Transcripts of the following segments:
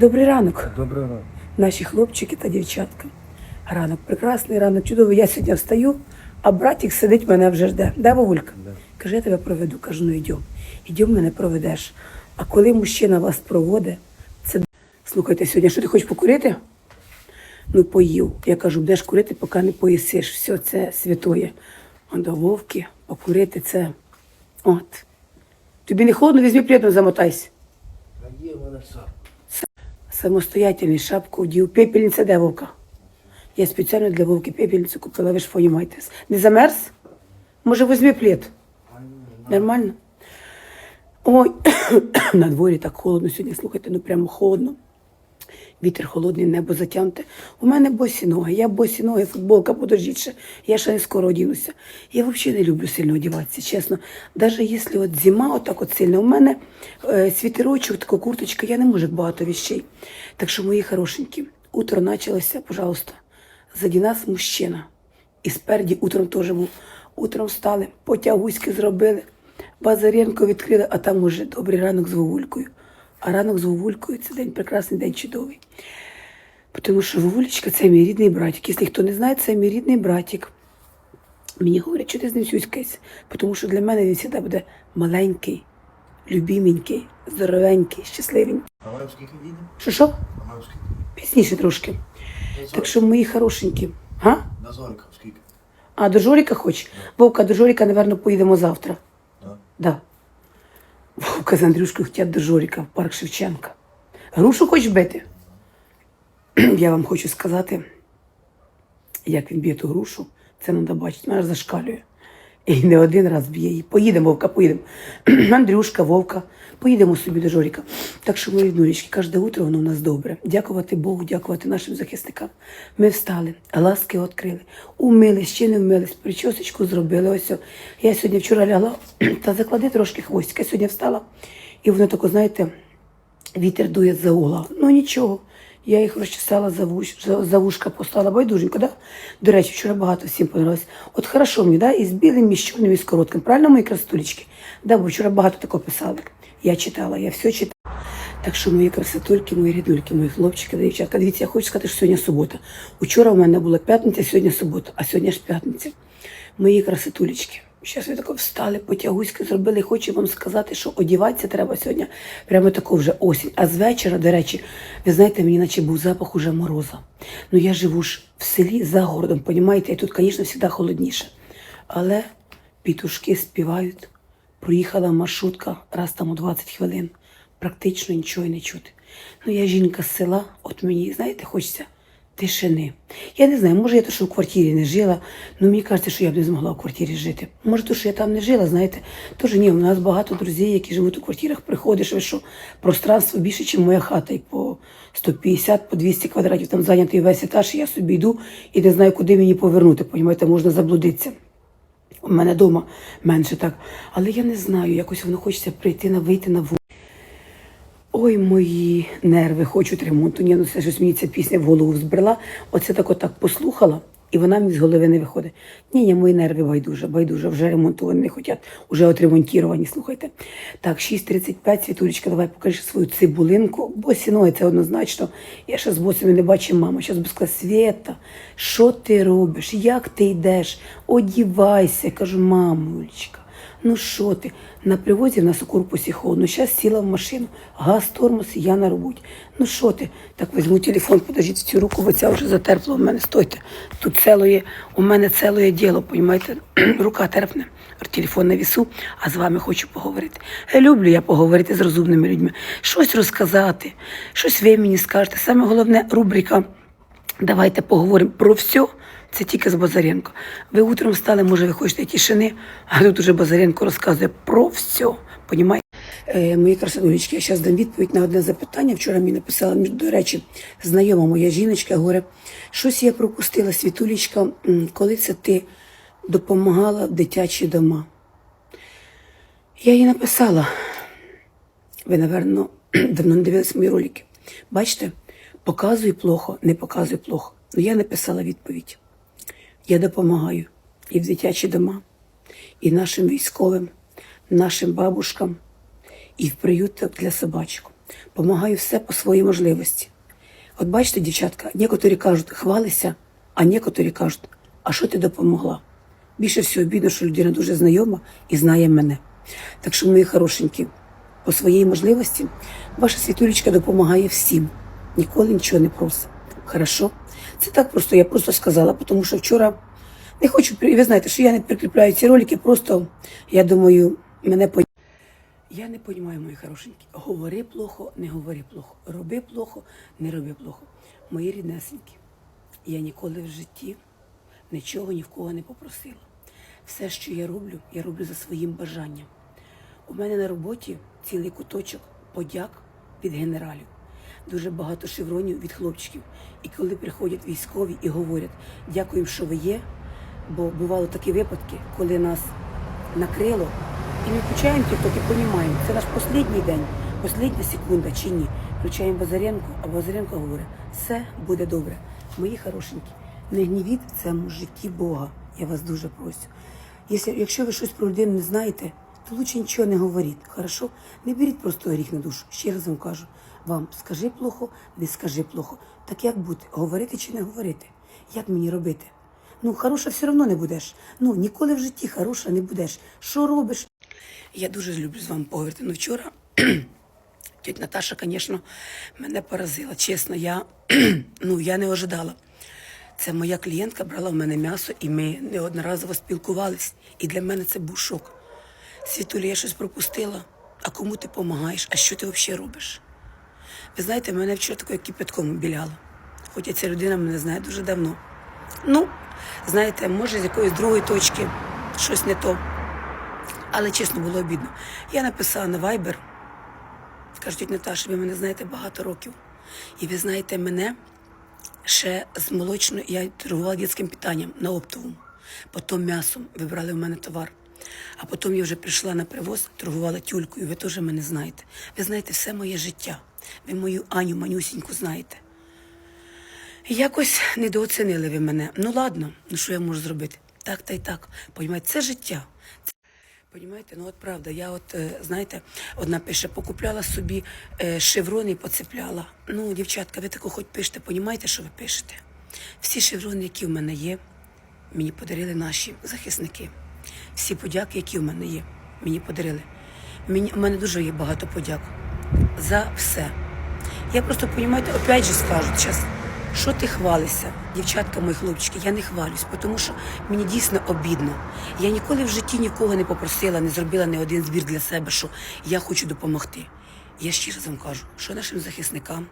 Добрий ранок, Добрий ранок. наші хлопчики та дівчатка. Ранок, прекрасний ранок, чудовий. Я сьогодні встаю, а братик сидить мене вже жде. Де Вовулька? Каже, я тебе проведу. Кажу, ну йдем. Йдем, мене проведеш. А коли мужчина вас проводить, це слухайте сьогодні, що ти хочеш покурити? Ну, поїв. Я кажу, будеш курити, поки не поїсиш. Все це святоє. А до вовки покурити це. От. Тобі не холодно, візьми приємно, замотайся. В мене сам. Самостоятельний шапку одів, Пепельниця де вовка? Я спеціально для вовки пепельницю купила, ви ж понімаєтесь. Не замерз? Може, візьми плід? Нормально? Ой, на дворі так холодно сьогодні, слухайте, ну прямо холодно. Вітер холодний, небо затягнуте. У мене босі ноги, я босі ноги, футболка, подождіть. Я ще не скоро одінуся. Я взагалі не люблю сильно одягатися, чесно. Навіть якщо от зима отак от сильно, у мене е, світерочок, така курточка, я не можу багато вещей. Так що, мої хорошенькі, утро почалося, пожалуйста, заді нас мужчина. І спереді утром теж був. Утром встали, потягуськи зробили, Базаренко відкрили, а там уже добрий ранок з Вовулькою. А ранок з Вовулькою це день прекрасний, день чудовий. Тому що Вовулечка це мій рідний братик. Якщо хто не знає, це мій рідний братик. Мені говорять, що ти з ним сюськайся. Тому що для мене він завжди буде маленький, любіменький, здоровенький, щасливенький. А маємо скільки їдемо? Що що? А маємо скільки? Пізніше трошки. Так що мої хорошенькі. Га? На зориках скільки? А до Жоріка хоч? Вовка, до Жоріка, напевно, поїдемо завтра. Да? Да. Вовка з Андрюшкою хотять до Жоріка в парк Шевченка. Грушу хочеш бити? Я вам хочу сказати, як він б'є ту грушу, це треба бачити, вона зашкалює. І не один раз б'є її. Поїдемо, Вовка, поїдемо. Андрюшка, Вовка, поїдемо собі до Жоріка. Так що, мої внучки, кожне утро воно у нас добре. Дякувати Богу, дякувати нашим захисникам. Ми встали, ласки відкрили, умились, ще не вмились, причосочку зробили. Ось. о. Я сьогодні вчора лягла та заклади трошки хвостика. Сьогодні встала, і воно тако, знаєте, вітер дує за угла. Ну нічого. Я їх розчесала за, вуш, за, за вушка, послала байдуженько, да? До речі, вчора багато всім понравилось. От хорошо мені, да? І з білим, і з чорним, і з коротким. Правильно, мої красотулечки? Да, бо вчора багато такого писали. Я читала, я все читала. Так що мої красотульки, мої рідульки, мої хлопчики, дівчатка. Дивіться, я хочу сказати, що сьогодні субота. Учора в мене була п'ятниця, сьогодні субота, а сьогодні ж п'ятниця. Мої красотулечки. Зараз ви тако встали, потягуськи зробили. Хочу вам сказати, що одіватися треба сьогодні. Прямо тако вже осінь. А з вечора, до речі, ви знаєте, мені наче був запах уже мороза. Ну я живу ж в селі за городом, понімаєте, і тут, звісно, завжди холодніше. Але пітушки співають. Проїхала маршрутка раз там у 20 хвилин. Практично нічого не чути. Ну, я жінка з села, от мені, знаєте, хочеться тишини. Я не знаю, може я то, що в квартирі не жила, ну мені кажеться, що я б не змогла в квартирі жити. Може, то, що я там не жила, знаєте, теж ні, у нас багато друзів, які живуть у квартирах, приходиш, ви що, пространство більше, ніж моя хата, і по 150, по 200 квадратів там зайнятий весь етаж, і я собі йду і не знаю, куди мені повернути, понімаєте, можна заблудитися. У мене вдома менше так. Але я не знаю, якось воно хочеться прийти на вийти на вулицю. Ой, мої нерви, хочуть ремонту. Ні, ну це щось мені ця пісня в голову збрела. Оце так отак послухала, і вона мені з голови не виходить. Ні, ні, мої нерви байдуже, байдуже, вже ремонту вони не хочуть, вже отремонтіровані, слухайте. Так, 6.35, Світулечка, давай покажи свою цибулинку. Босі ноги, це однозначно. Я ще з босими не бачу маму. Зараз би сказала, Свєта, що ти робиш? Як ти йдеш? Одівайся. Кажу, мамулечка. Ну що ти? На привозі нас у корпусі холодно. Зараз сіла в машину, газ, тормоз, я на роботі. Ну що ти? Так візьму телефон, подождіть цю руку, бо ця вже затерпла в мене. Стойте. Тут цілоє, у мене цілоє діло, понімаєте? Рука терпне, телефон на вісу, а з вами хочу поговорити. Е, Люблю я поговорити з розумними людьми, щось розказати, щось ви мені скажете. Саме головне рубрика Давайте поговоримо про все. Це тільки з Базаренко. Ви утром встали, може, ви хочете тишини, а тут уже Базаренко розказує про все. Понімаєте? Е, мої красотулечки, я зараз дам відповідь на одне запитання. Вчора мені написала, до речі, знайома моя жіночка, говорить, щось я пропустила, світулечка, коли це ти допомагала в дитячі дома. Я їй написала, ви, напевно, давно не дивились мої ролики. Бачите, показую плохо, не показую плохо. Ну, я написала відповідь. Я допомагаю і в дитячі дома, і нашим військовим, нашим бабушкам, і в приютах для собачок. Помагаю все по своїй можливості. От бачите, дівчатка, некоторі кажуть, хвалися, а некоторі кажуть, а що ти допомогла? Більше всього бідно, що людина дуже знайома і знає мене. Так що, мої хорошенькі, по своїй можливості ваша світулечка допомагає всім. Ніколи нічого не просить. Хорошо? Це так просто, я просто сказала, тому що вчора не хочу, ви знаєте, що я не прикріпляю ці ролики, просто, я думаю, мене по... Я не розумію, мої хорошенькі. Говори плохо, не говори плохо. Роби плохо, не роби плохо. Мої ріднесенькі, я ніколи в житті нічого ні в кого не попросила. Все, що я роблю, я роблю за своїм бажанням. У мене на роботі цілий куточок подяк від генералів. Дуже багато шевронів від хлопчиків. І коли приходять військові і говорять, дякуємо, що ви є, бо бували такі випадки, коли нас накрило, і ми включаємо і розуміємо, це наш останній день, остання секунда чи ні. Включаємо Базаренко, а Базаренко говорить, все буде добре. Мої хорошенькі, не гнівіть в цьому житті Бога. Я вас дуже прошу. Якщо, якщо ви щось про людину не знаєте, то лучше нічого не говоріть. Хорошо? Не беріть просто гріх на душу. Ще раз вам кажу. Вам скажи плохо, не скажи плохо. Так як бути? Говорити чи не говорити? Як мені робити? Ну, хороша все одно не будеш. Ну, ніколи в житті хороша не будеш. Що робиш? Я дуже люблю з вами поговорити. Ну, вчора тетя Наташа, звісно, мене поразила. Чесно, я, ну, я не ожидала. Це моя клієнтка брала в мене м'ясо, і ми неодноразово спілкувались. І для мене це був шок. Світулі, я щось пропустила. А кому ти допомагаєш? А що ти взагалі робиш? Ви знаєте, мене вчора такою кипятком обіляла. Хоча ця людина мене знає дуже давно. Ну, знаєте, може, з якоїсь другої точки щось не то. Але чесно було обідно. Я написала на Viber, кажуть, Наташа, ви мене знаєте багато років. І ви знаєте мене ще з молочною, я торгувала дитячим питанням на оптовому, потім м'ясом вибрали в мене товар. А потім я вже прийшла на привоз, торгувала тюлькою, ви теж мене знаєте. Ви знаєте все моє життя. Ви мою Аню Манюсіньку знаєте. Якось недооцінили ви мене. Ну ладно, ну що я можу зробити? Так та й так. Понімаєте, це життя. Понімаєте, ну от правда, я от, е, знаєте, одна пише, покупляла собі е, шеврони і поцепляла. Ну, дівчатка, ви тако хоч пишете, понімаєте, що ви пишете? Всі шеврони, які в мене є, мені подарили наші захисники. Всі подяки, які в мене є, мені подарили. Мені, у мене дуже є багато подяк за все. Я просто, понімаєте, опять же скажу зараз, що ти хвалишся, дівчатка, мої хлопчики, я не хвалюсь, тому що мені дійсно обідно. Я ніколи в житті нікого не попросила, не зробила ні один збір для себе, що я хочу допомогти. Я раз вам кажу, що нашим захисникам,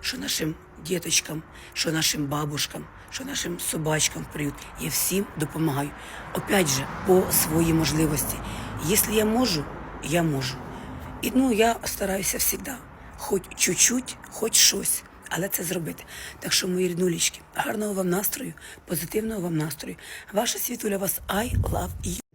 що нашим діточкам, що нашим бабушкам, що нашим собачкам в приют, я всім допомагаю. Опять же, по своїй можливості. Якщо я можу, я можу. І ну я стараюся завжди, хоч чуть-чуть, хоч щось, але це зробити. Так що, мої ріднулічки, гарного вам настрою, позитивного вам настрою. Ваша світуля вас I love you.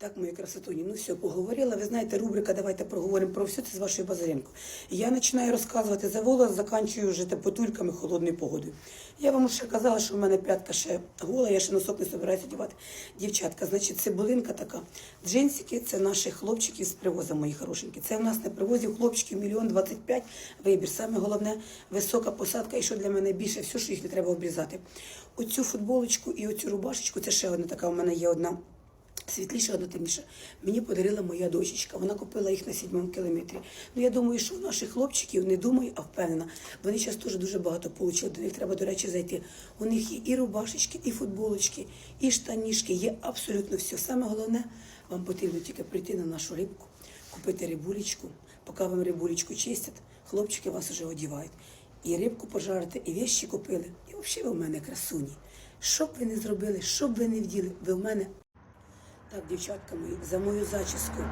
Так, мої красотуні, ну все, поговорила. Ви знаєте, рубрика Давайте проговоримо про все це з вашою Базаренко. Я починаю розказувати за волос, заканчую вже тепотульками холодною погодою. Я вам ще казала, що в мене п'ятка ще гола, я ще носок не збираюся одягати. Дівчатка, значить, цибулинка така. Джинсики це наших хлопчиків з привоза, мої хорошенькі. Це в нас на привозі хлопчиків мільйон двадцять п'ять. Вибір. Саме головне висока посадка, і що для мене більше, все, що їх не треба обрізати. Оцю футболочку і оцю рубашечку, це ще одна така, у мене є одна. Світліша, одна темніша. Мені подарила моя дочечка. Вона купила їх на сідьмому кілометрі. Ну я думаю, що у наших хлопчиків не думаю, а впевнена. Вони зараз теж дуже багато отримали. До них треба, до речі, зайти. У них є і рубашечки, і футболочки, і штанішки. Є абсолютно все. Саме головне, вам потрібно тільки прийти на нашу рибку, купити рибулечку. Поки вам рибулечку чистять, хлопчики вас вже одівають. І рибку пожарити, і вещі купили. І взагалі ви в мене красуні. Що б ви не зробили, що б ви не вділи, ви в мене так, дівчатка мої, за мою зачіску.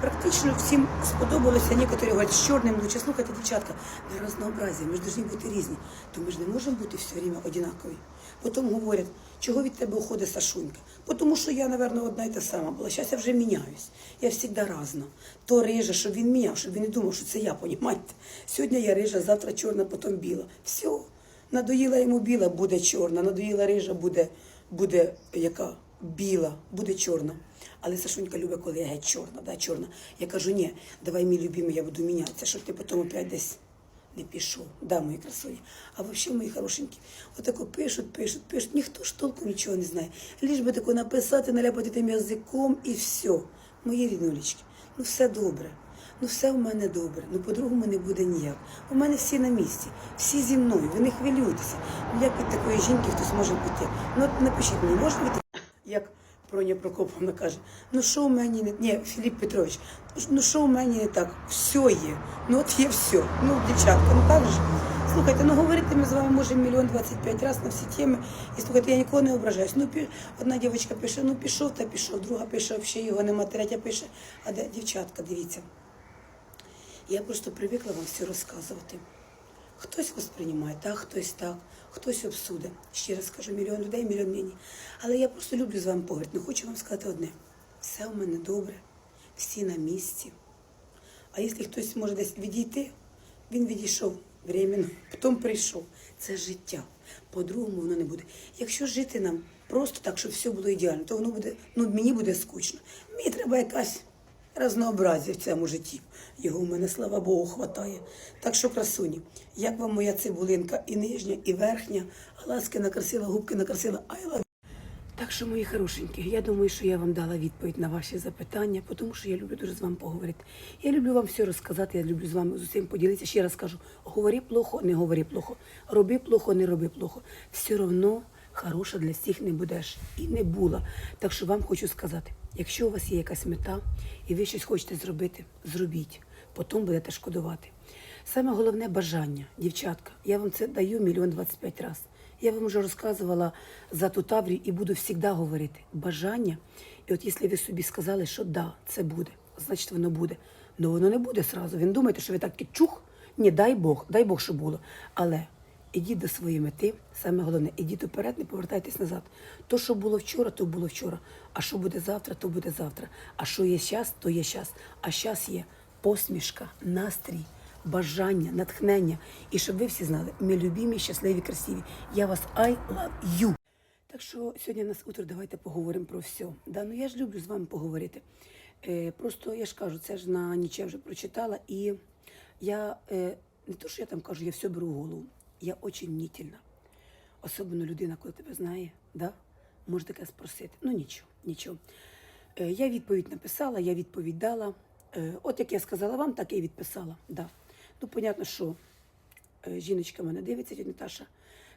Практично всім сподобалося. Некоторі говорять, з чорним лучше. Слухайте, дівчатка, на разнообразі, ми ж повинні бути різні. То ми ж не можемо бути все время однакові. Потім говорять, чого від тебе уходить Сашунька? Тому що я, напевно, одна і та сама була. Зараз я вже міняюсь. Я завжди разна. То рижа, щоб він міняв, щоб він не думав, що це я, понімаєте? Сьогодні я рижа, завтра чорна, потім біла. Все. Надоїла йому біла, буде чорна, надоїла рижа, буде, буде яка? Біла, буде чорна. Але Сашунька любить, коли я геть чорна, да, чорна. Я кажу, ні, давай, мій любимий, я буду мінятися, щоб ти потім опять десь не пішов. Да, мої красуні. А взагалі, мої хорошенькі, отако пишуть, пишуть, пишуть. Ніхто ж толком нічого не знає. Ліж би тако написати, наляпати тим язиком і все. Мої ріднулечки, ну все добре. Ну все в мене добре, ну по-другому не буде ніяк. У мене всі на місці, всі зі мною, ви не хвилюйтеся. Ну як від такої жінки хтось може піти? Ну от напишіть мені, можна від як Проня Прокоповна каже, ну що в мені не ні, Філіп Петрович, ну що в мені не так? Все є. Ну от є все. Ну, дівчатка, ну так же. Слухайте, ну говорити ми з вами можемо мільйон двадцять п'ять разів на всі теми. І слухайте, я нікого не ображаюсь. Ну, пі- одна дівчинка пише, ну пішов та пішов, друга пише, взагалі його нема, третя пише. А де дівчатка, дивіться. Я просто привикла вам все розказувати. Хтось восприймає так, хтось так, хтось обсуде. Ще раз кажу, мільйон людей, мільйон мені. Але я просто люблю з вами поговорити. Ну хочу вам сказати одне: все у мене добре, всі на місці. А якщо хтось може десь відійти, він відійшов временно, потім прийшов. Це життя. По-другому воно не буде. Якщо жити нам просто так, щоб все було ідеально, то воно буде, ну мені буде скучно. Мені треба якась разнообразія в цьому житті. Його в мене, слава Богу, хватає. Так що, красуні, як вам моя цибулинка і нижня, і верхня, глазки накрасила, губки накрасила, love так що, мої хорошенькі, я думаю, що я вам дала відповідь на ваші запитання, тому що я люблю дуже з вами поговорити. Я люблю вам все розказати, я люблю з вами з усім поділитися. Ще раз кажу, говори плохо, не говори плохо, роби плохо, не роби плохо. Все одно хороша для всіх не будеш і не була. Так що вам хочу сказати, якщо у вас є якась мета і ви щось хочете зробити, зробіть, потім будете шкодувати. Саме головне бажання, дівчатка, я вам це даю мільйон двадцять п'ять разів. Я вам вже розказувала за ту таврію і буду завжди говорити. Бажання. І от якщо ви собі сказали, що да, це буде, значить воно буде. Ну воно не буде сразу. Ви не думаєте, що ви так чух? Ні, дай Бог, дай Бог, що було. Але ідіть до своєї мети, саме головне, ідіть уперед, не повертайтесь назад. То, що було вчора, то було вчора. А що буде завтра, то буде завтра. А що є щас, то є щас. А щас є посмішка, настрій бажання, натхнення. І щоб ви всі знали, ми любімі, щасливі, красиві. Я вас I love you. Так що сьогодні нас утро, давайте поговоримо про все. Да, ну я ж люблю з вами поговорити. Е, просто я ж кажу, це ж на ніче вже прочитала, і я е, не то, що я там кажу, я все беру в голову. Я дуже мнітельна. Особливо людина, коли тебе знає, да? може таке спросити. Ну нічого, нічого. Е, я відповідь написала, я відповідь дала. Е, от як я сказала вам, так і відписала. Да. Ну, понятно, що е, жіночка мене дивиться, тітя Наташа.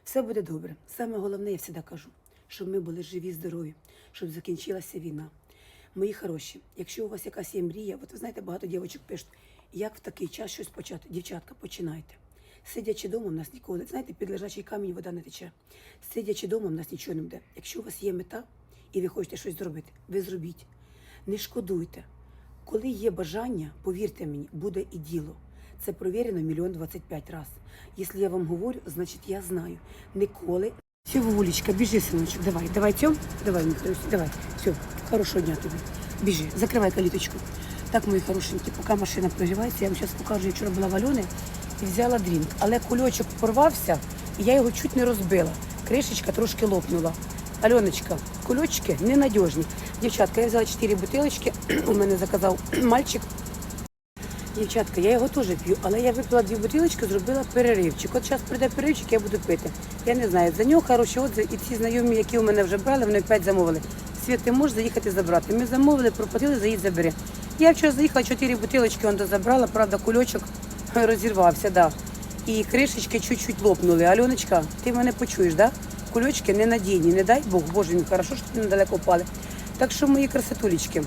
Все буде добре. Саме головне, я завжди кажу, щоб ми були живі, здорові, щоб закінчилася війна. Мої хороші, якщо у вас якась є мрія, от ви знаєте, багато дівчаток пишуть, як в такий час щось почати. Дівчатка, починайте. Сидячи вдома, в нас ніколи, знаєте, під лежачий камінь вода не тече. Сидячи вдома, в нас нічого не буде. Якщо у вас є мета і ви хочете щось зробити, ви зробіть. Не шкодуйте. Коли є бажання, повірте мені, буде і діло. Це провірено мільйон двадцять п'ять раз. Якщо я вам говорю, значить я знаю. Ніколи. Все, Вовулечка, біжи, синочок, давай, давай, Тьом, давай, Михайлович, давай. Все, хорошого дня тобі. Біжи, закривай каліточку. Так, мої хорошенькі, поки машина прогрівається, я вам зараз покажу, я вчора була в Альони і взяла дрінк. Але кульочок порвався, і я його чуть не розбила. Кришечка трошки лопнула. Альоночка, кульочки ненадіжні. Дівчатка, я взяла 4 бутилочки, у мене заказав мальчик. Дівчатка, я його теж п'ю, але я випила дві бутилочки, зробила переривчик. От зараз прийде переривчик, я буду пити. Я не знаю, за нього хороші отзиви, і ці знайомі, які у мене вже брали, вони опять замовили. Світ, ти можеш заїхати забрати. Ми замовили, проплатили, заїдь забери. Я вчора заїхала, чотири бутилочки он забрала, правда, кульочок розірвався, да. І кришечки чуть-чуть лопнули. Альоночка, ти мене почуєш, да? Кульочки ненадійні, не дай Бог, Боже мій, хорошо, що ти недалеко впали. Так що, мої красотулечки,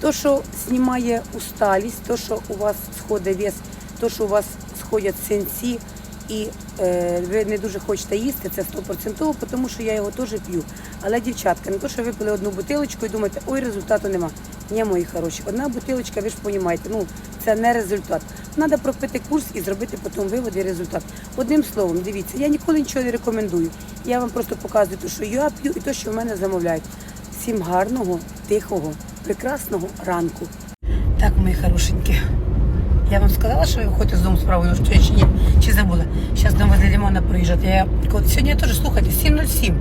то, що знімає усталість, то, що у вас сходить вес, то, що у вас сходять синці, і е, ви не дуже хочете їсти, це 100%, тому що я його теж п'ю. Але, дівчатка, не то, що ви пили одну бутилочку і думаєте, ой, результату нема. Ні, мої хороші, одна бутилочка, ви ж розумієте, ну, це не результат. Треба пропити курс і зробити потім виводи і результат. Одним словом, дивіться, я ніколи нічого не рекомендую. Я вам просто показую те, що я п'ю і те, що в мене замовляють. Всім гарного, тихого, прекрасного ранку. Так, мої хорошенькі. Я вам сказала, що ви виходите з дому з правою ножкою чи ні? Чи забула? Зараз дом возле лимона Лімана. Я сьогодні я слухайте, 7.07.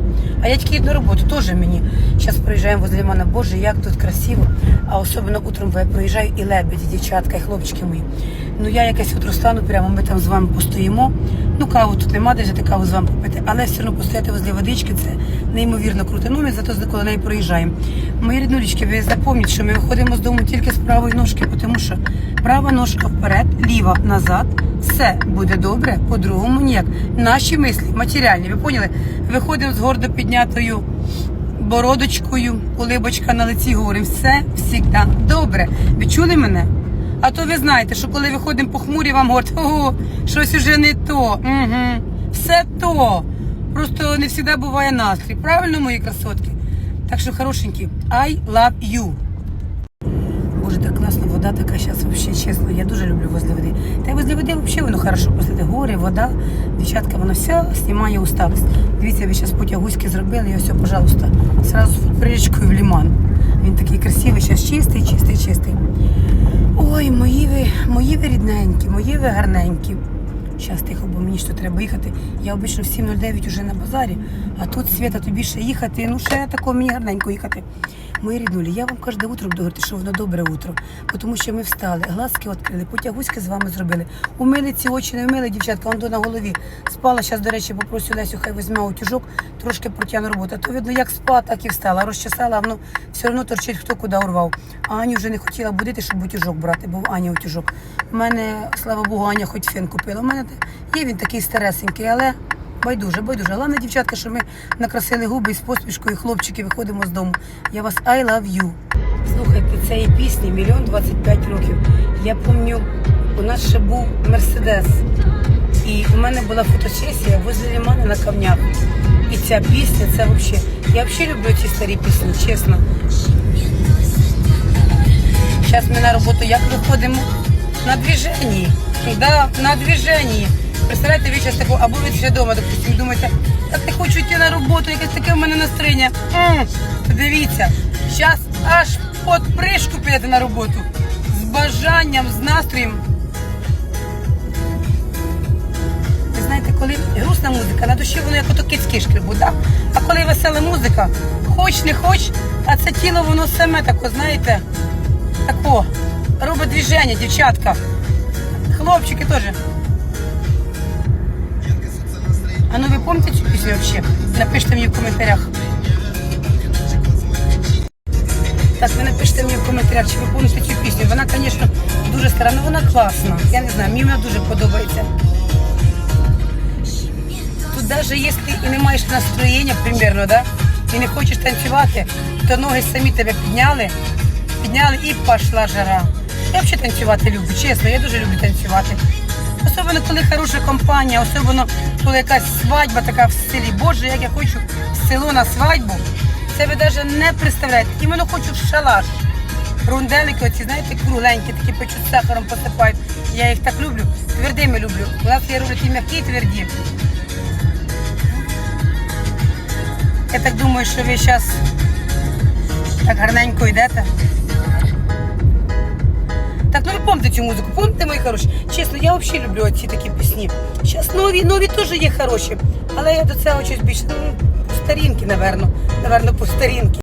А я тільки йду на роботу, теж мені. Зараз возле лимона. Боже, як тут красиво. А особливо утром я проїжджаю і лебеді, дівчатка, і хлопчики мої. Ну я якесь утро стану, прямо ми там з вами постоїмо. Ну, каву тут нема, де взяти каву з вами попити, але все одно постояти возле водички це неймовірно круто. Ну, ми зато коло неї проїжджаємо. Мої ріднулічки, ви запам'ятайте, що ми виходимо з дому тільки з правої ножки, тому що права ножка вперед, ліва назад. Все буде добре, по-другому ніяк. Наші мислі матеріальні, ви поняли? Виходимо з гордо піднятою бородочкою, улибочка на лиці, говоримо, все завжди добре. Ви чули мене? А то ви знаєте, що коли виходимо похмурі, вам говорять, ого, щось уже не то. Угу. Все то. Просто не завжди буває настрій. Правильно, мої красотки? Так що, хорошенькі, I love you. Боже, так класно, вода така зараз вообще чесно. Я дуже люблю возле води. Та й возле води взагалі воно хорошо посидити. Гори, вода, дівчатка, воно все знімає усталость. Дивіться, ви зараз потягуськи зробили, і все, пожалуйста, сразу з в ліман. Він такий красивий, зараз чистий, чистий, чистий. Ой, мої ви, мої ви рідненькі, мої ви гарненькі. Зараз тихо, бо мені що треба їхати. Я обично в 7.09 вже на базарі, а тут Свята тобі ще їхати. Ну ще тако мені гарненько їхати. Мої ріднулі, я вам кожне утро буду говорити, що воно добре утро. Тому що ми встали, глазки відкрили, потягуськи з вами зробили. Умили ці очі, не вмили, дівчатка, он до на голові. Спала, зараз, до речі, попросю Лесю, хай візьме утюжок, трошки протягну роботу. А то видно, як спала, так і встала. Розчесала, воно все одно торчить, хто куди урвав. А Аню вже не хотіла будити, щоб утюжок брати, бо в Ані утюжок. У мене, слава Богу, Аня хоч фен купила. У мене є він такий старесенький, але байдуже, байдуже. Головне, дівчатка, що ми накрасили губи і з посмішкою, хлопчики, виходимо з дому. Я вас I love you. Слухайте, цієї пісні мільйон 25 років. Я пам'ятаю, у нас ще був Мерседес. І у мене була фотосесія возле лимана на камнях. І ця пісня, це взагалі. Я взагалі люблю ці старі пісні, чесно. Зараз ми на роботу як виходимо? На движенні. Да, на движенні. Представляєте, ви зараз таку, або ви ще вдома, допустим, думаєте, так не хочу йти на роботу, якесь таке в мене настроєння. М, Дивіться, зараз аж під пришку підете на роботу. З бажанням, з настроєм. Знаєте, коли грустна музика, на душі воно як ото кицьки шкребуть, да? а коли весела музика, хоч не хоч, а це тіло воно саме тако, знаєте, тако, робить движення, дівчатка. Хлопчики теж. А ну ви пам'ятаєте цю пісню взагалі? Напишіть мені в коментарях. Так, ви напишіть мені в коментарях, чи ви пам'ятаєте цю пісню. Вона, звісно, дуже стара, але вона класна. Я не знаю, мені вона дуже подобається. Навіть якщо і не маєш настроєння, примерно, да? і не хочеш танцювати, то ноги самі тебе підняли, підняли і пішла жара. Я взагалі танцювати люблю, чесно, я дуже люблю танцювати. Особливо, коли хороша компанія, особливо, коли якась свадьба така в селі. Боже, як я хочу в село на свадьбу. Це ви навіть не представляєте. Іменно хочу в шалаш. Рунделики, оці, знаєте, кругленькі, такі печуть сахаром посипають. Я їх так люблю. Твердими люблю. У нас я роблю ті м'які і тверді. Я так думаю, що ви зараз так гарненько йдете. Так, ну ви помните цю музику, помните, мої хороші? Чесно, я взагалі люблю ці такі пісні. Зараз нові, нові теж є хороші, але я до цього щось більше, ну, по старінки, напевно, напевно, по старінки.